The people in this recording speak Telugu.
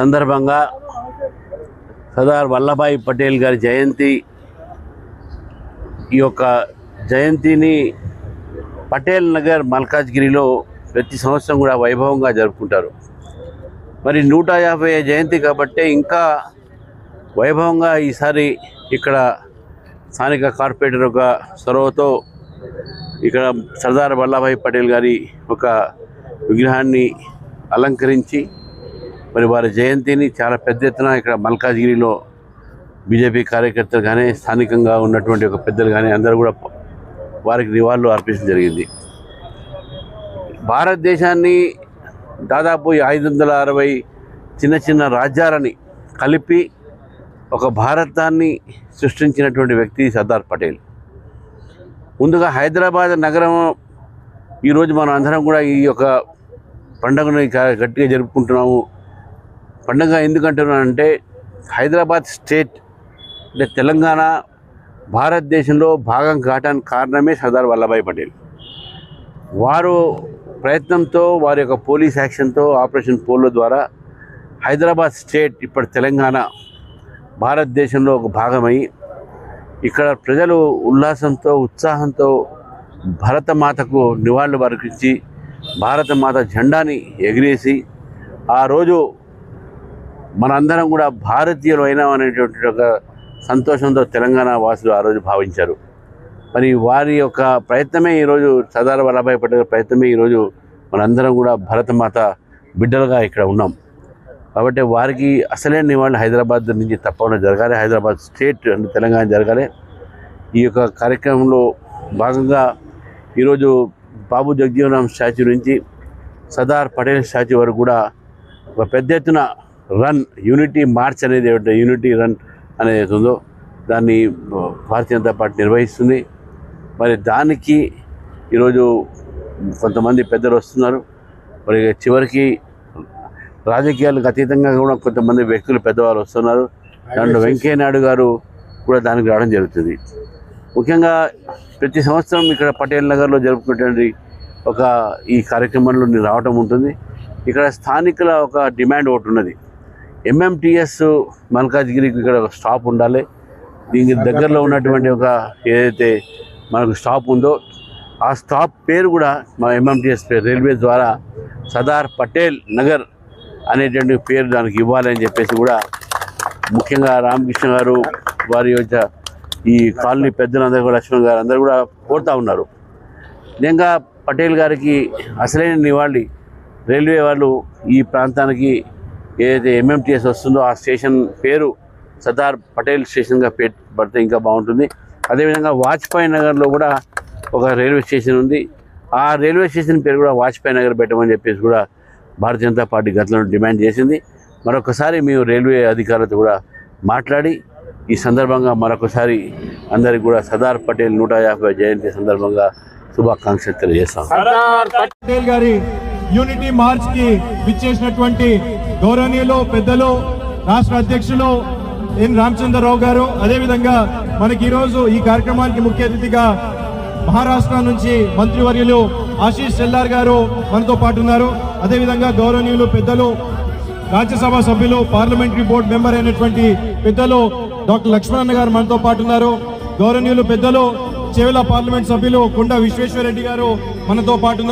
సందర్భంగా సర్దార్ వల్లభాయ్ పటేల్ గారి జయంతి ఈ యొక్క జయంతిని పటేల్ నగర్ మల్కాజ్గిరిలో ప్రతి సంవత్సరం కూడా వైభవంగా జరుపుకుంటారు. మరి నూట యాభై జయంతి కాబట్టి ఇంకా వైభవంగా ఈసారి ఇక్కడ స్థానిక కార్పొరేటర్ ఒక చొరవతో ఇక్కడ సర్దార్ వల్లభాయ్ పటేల్ గారి ఒక విగ్రహాన్ని అలంకరించి మరి వారి జయంతిని చాలా పెద్ద ఎత్తున ఇక్కడ మల్కాజ్గిరిలో బీజేపీ కార్యకర్తలు కానీ స్థానికంగా ఉన్నటువంటి ఒక పెద్దలు కానీ అందరూ కూడా వారికి నివాళులు అర్పించడం జరిగింది. భారతదేశాన్ని దాదాపు ఐదు వందల అరవై చిన్న చిన్న రాజ్యాలని కలిపి ఒక భారతాన్ని సృష్టించినటువంటి వ్యక్తి సర్దార్ పటేల్. ముందుగా హైదరాబాద్ నగరం ఈరోజు మనం అందరం కూడా ఈ యొక్క పండుగను గట్టిగా జరుపుకుంటున్నాము. పండుగ ఎందుకంటున్నానంటే హైదరాబాద్ స్టేట్ అంటే తెలంగాణ భారతదేశంలో భాగం కావటానికి కారణమే సర్దార్ వల్లభాయ్ పటేల్. వారు ప్రయత్నంతో వారి యొక్క పోలీస్ యాక్షన్తో ఆపరేషన్ పోలో ద్వారా హైదరాబాద్ స్టేట్ ఇప్పటి తెలంగాణ భారతదేశంలో ఒక భాగమై ఇక్కడ ప్రజలు ఉల్లాసంతో ఉత్సాహంతో భరతమాతకు నివాళులు అర్పించి భారతమాత జెండాని ఎగిరేసి ఆ రోజు మనందరం కూడా భారతీయులు అయినాం అనేటువంటి ఒక సంతోషంతో తెలంగాణ వాసులు ఆ రోజు భావించారు. మరి వారి యొక్క ప్రయత్నమే ఈరోజు సర్దార్ వల్లభాయ్ పటేల్ ప్రయత్నమే ఈరోజు మనందరం కూడా భరతమాత బిడ్డలుగా ఇక్కడ ఉన్నాం. కాబట్టి వారికి అసలే నివాళులు హైదరాబాద్ నుంచి తప్పకుండా జరగాలి. హైదరాబాద్ స్టేట్ అంటే తెలంగాణ జరగాలి. ఈ యొక్క కార్యక్రమంలో భాగంగా ఈరోజు బాబు జగజీవనరామ్ స్టాచ్యూ నుంచి సర్దార్ పటేల్ స్టాచ్యూ వరకు కూడా ఒక పెద్ద ఎత్తున రన్ యూనిటీ మార్చ్ అనేది ఏమిటో యూనిటీ రన్ అనేది ఉందో దాన్ని భారతీయ జనతా పార్టీ నిర్వహిస్తుంది. మరి దానికి ఈరోజు కొంతమంది పెద్దలు వస్తున్నారు. మరి చివరికి రాజకీయాలకు అతీతంగా కూడా కొంతమంది వ్యక్తులు పెద్దవాళ్ళు వస్తున్నారు. దాంట్లో వెంకయ్య నాయుడు గారు కూడా దానికి రావడం జరుగుతుంది. ముఖ్యంగా ప్రతి సంవత్సరం ఇక్కడ పటేల్ నగర్లో జరుపుకునేటువంటి ఒక ఈ కార్యక్రమంలో రావటం ఉంటుంది. ఇక్కడ స్థానికుల ఒక డిమాండ్ ఒకటి ఉన్నది. ఎంఎంటిఎస్ మల్కాజ్గిరికి ఇక్కడ ఒక స్టాప్ ఉండాలి. దీనికి దగ్గరలో ఉన్నటువంటి ఒక ఏదైతే మనకు స్టాప్ ఉందో ఆ స్టాప్ పేరు కూడా మా ఎంఎంటిఎస్ పేరు. రైల్వే ద్వారా సర్దార్ పటేల్ నగర్ అనేటువంటి పేరు దానికి ఇవ్వాలని చెప్పేసి కూడా ముఖ్యంగా రామకృష్ణ గారు వారి యొక్క ఈ కాలనీ పెద్దలందరూ కూడా లక్ష్మణ్ గారు అందరూ కూడా కోరుతూ ఉన్నారు. నిజంగా పటేల్ గారికి అసలైన నివాళి. రైల్వే వాళ్ళు ఈ ప్రాంతానికి ఏదైతే ఎంఎంటీఎస్ వస్తుందో ఆ స్టేషన్ పేరు సర్దార్ పటేల్ స్టేషన్గా పెట్ పడితే ఇంకా బాగుంటుంది. అదేవిధంగా వాజ్పేయి నగర్లో కూడా ఒక రైల్వే స్టేషన్ ఉంది. ఆ రైల్వే స్టేషన్ పేరు కూడా వాజ్పేయి నగర్ పెట్టమని చెప్పేసి కూడా భారతీయ జనతా పార్టీ గతంలో డిమాండ్ చేసింది. మరొకసారి మేము రైల్వే అధికారులతో కూడా మాట్లాడి ఈ సందర్భంగా మరొకసారి అందరికి కూడా సర్దార్ పటేల్ నూట యాభై జయంతి సందర్భంగా శుభాకాంక్షలు తెలియజేస్తాం. సర్దార్ పటేల్ గారి యూనిటీ మార్చ్కి విచ్చేసినటువంటి గౌరవనీయులు పెద్దలు రాష్ట్ర అధ్యక్షులు ఎన్ రామచంద్రరావు గారు. అదేవిధంగా మనకి ఈ రోజు ఈ కార్యక్రమానికి ముఖ్య అతిథిగా మహారాష్ట్ర నుంచి మంత్రివర్యులు ఆశీష్ సెల్లార్ గారు మనతో పాటు ఉన్నారు. అదేవిధంగా గౌరవనీయులు పెద్దలు రాజ్యసభ సభ్యులు పార్లమెంటరీ బోర్డు మెంబర్ అయినటువంటి పెద్దలు డాక్టర్ లక్ష్మణ్ గారు మనతో పాటు ఉన్నారు. గౌరవనీయులు పెద్దలు చెవిల పార్లమెంట్ సభ్యులు కొండ విశ్వేశ్వరరెడ్డి గారు మనతో పాటు